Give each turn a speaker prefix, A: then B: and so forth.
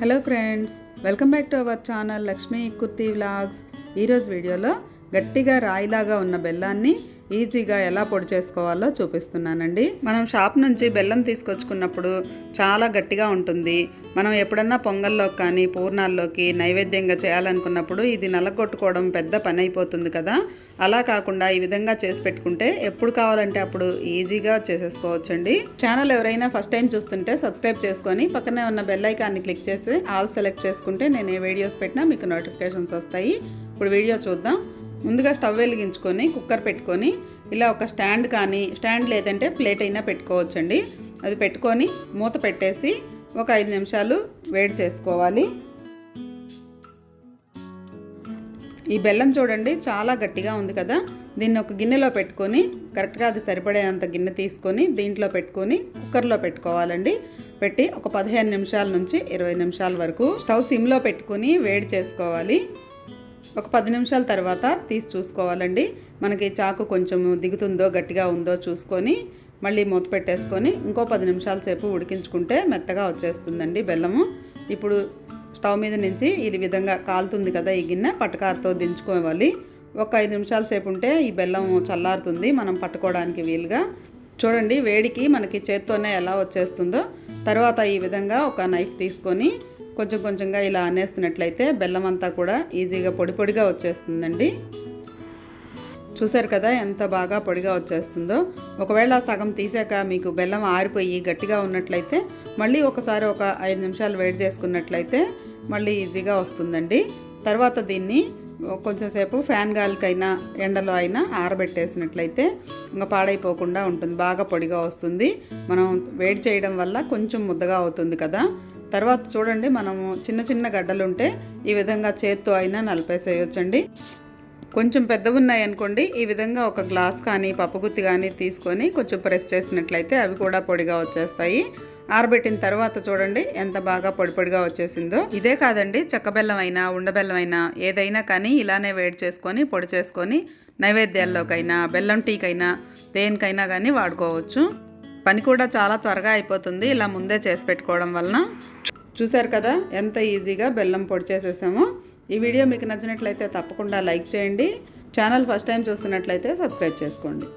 A: Hello friends welcome back to our channel Lakshmi Kurti vlogs. ఈరోజు వీడియోలో గట్టిగా రాయిలాగా ఉన్న బెల్లాన్ని ఈజీగా ఎలా పొడి చేసుకోవాలో చూపిస్తున్నానండి. మనం షాప్ నుంచి బెల్లం తీసుకొచ్చుకున్నప్పుడు చాలా గట్టిగా ఉంటుంది. మనం ఎప్పుడన్నా పొంగల్లోకి కానీ పూర్ణాల్లోకి నైవేద్యంగా చేయాలనుకున్నప్పుడు ఇది నలగొట్టుకోవడం పెద్ద పని అయిపోతుంది కదా. అలా కాకుండా ఈ విధంగా చేసి పెట్టుకుంటే ఎప్పుడు కావాలంటే అప్పుడు ఈజీగా చేసేసుకోవచ్చండి. ఛానల్ ఎవరైనా ఫస్ట్ టైం చూస్తుంటే సబ్స్క్రైబ్ చేసుకొని పక్కనే ఉన్న బెల్ ఐకాన్ని క్లిక్ చేసి ఆల్ సెలెక్ట్ చేసుకుంటే నేను ఏ వీడియోస్ పెట్టినా మీకు నోటిఫికేషన్స్ వస్తాయి. ఇప్పుడు వీడియో చూద్దాం. ముందుగా స్టవ్ వెలిగించుకొని కుక్కర్ పెట్టుకొని ఇలా ఒక స్టాండ్ కానీ స్టాండ్ లేదంటే ప్లేట్ అయినా పెట్టుకోవచ్చండి. అది పెట్టుకొని మూత పెట్టేసి ఒక ఐదు నిమిషాలు వేడి చేసుకోవాలి. ఈ బెల్లం చూడండి చాలా గట్టిగా ఉంది కదా. దీన్ని ఒక గిన్నెలో పెట్టుకొని కరెక్ట్గా అది సరిపడేంత గిన్నె తీసుకొని దీంట్లో పెట్టుకొని కుక్కర్లో పెట్టుకోవాలండి. పెట్టి ఒక పదిహేను నిమిషాల నుంచి ఇరవై నిమిషాల వరకు స్టవ్ సిమ్లో పెట్టుకొని వేడి చేసుకోవాలి. ఒక పది నిమిషాల తర్వాత తీసి చూసుకోవాలండి. మనకి చాకు కొంచెం దిగుతుందో గట్టిగా ఉందో చూసుకొని మళ్ళీ మూత పెట్టేసుకొని ఇంకో పది నిమిషాల సేపు ఉడికించుకుంటే మెత్తగా వచ్చేస్తుందండి బెల్లము. ఇప్పుడు స్టవ్ మీద నుంచి ఈ విధంగా కాలుతుంది కదా ఈ గిన్నె పట్టకారతో దించుకోవాలి. ఒక ఐదు నిమిషాల సేపు ఉంటే ఈ బెల్లం చల్లారుతుంది మనం పట్టుకోవడానికి వీలుగా. చూడండి వేడికి మనకి చేత్తోనే ఎలా వచ్చేస్తుందో. తర్వాత ఈ విధంగా ఒక నైఫ్ తీసుకొని కొంచెం కొంచెంగా ఇలా అనేస్తున్నట్లయితే బెల్లం అంతా కూడా ఈజీగా పొడి పొడిగా వచ్చేస్తుందండి. చూసారు కదా ఎంత బాగా పొడిగా వచ్చేస్తుందో. ఒకవేళ సగం తీసాక మీకు బెల్లం ఆరిపోయి గట్టిగా ఉన్నట్లయితే మళ్ళీ ఒకసారి ఒక ఐదు నిమిషాలు వెయిట్ చేసుకున్నట్లయితే మళ్ళీ ఈజీగా వస్తుందండి. తర్వాత దీన్ని కొంచెంసేపు ఫ్యాన్ గాలికైనా ఎండలో అయినా ఆరబెట్టేసినట్లయితే ఇంకా పాడైపోకుండా ఉంటుంది బాగా పొడిగా వస్తుంది. మనం వేడి చేయడం వల్ల కొంచెం ముద్దగా అవుతుంది కదా. తర్వాత చూడండి మనము చిన్న చిన్న గడ్డలు ఉంటే ఈ విధంగా చేత్తో అయినా నలిపేసేయొచ్చండి. కొంచెం పెద్దవి ఉన్నాయి అనుకోండి ఈ విధంగా ఒక గ్లాస్ కానీ పప్పుగుత్తి కానీ తీసుకొని కొంచెం ప్రెస్ చేసినట్లయితే అవి కూడా పొడిగా వచ్చేస్తాయి. ఆరబెట్టిన తర్వాత చూడండి ఎంత బాగా పొడి పొడిగా వచ్చేసిందో. ఇదే కాదండి చెక్క బెల్లం అయినా ఉండబెల్లం అయినా ఏదైనా కానీ ఇలానే వేడి చేసుకొని పొడి చేసుకొని నైవేద్యాల్లోకైనా బెల్లం టీకైనా దేనికైనా కానీ వాడుకోవచ్చు. పని కూడా చాలా త్వరగా అయిపోతుంది. ఇలా ముందే చేసి పెట్టుకోవడం వలన. చూసారు కదా ఎంత ఈజీగా బెల్లం పొడి చేసేసామో. ఈ వీడియో మీకు నచ్చినట్లయితే తప్పకుండా లైక్ చేయండి. ఛానల్ ఫస్ట్ టైం చూస్తున్నట్లయితే సబ్స్క్రైబ్ చేసుకోండి.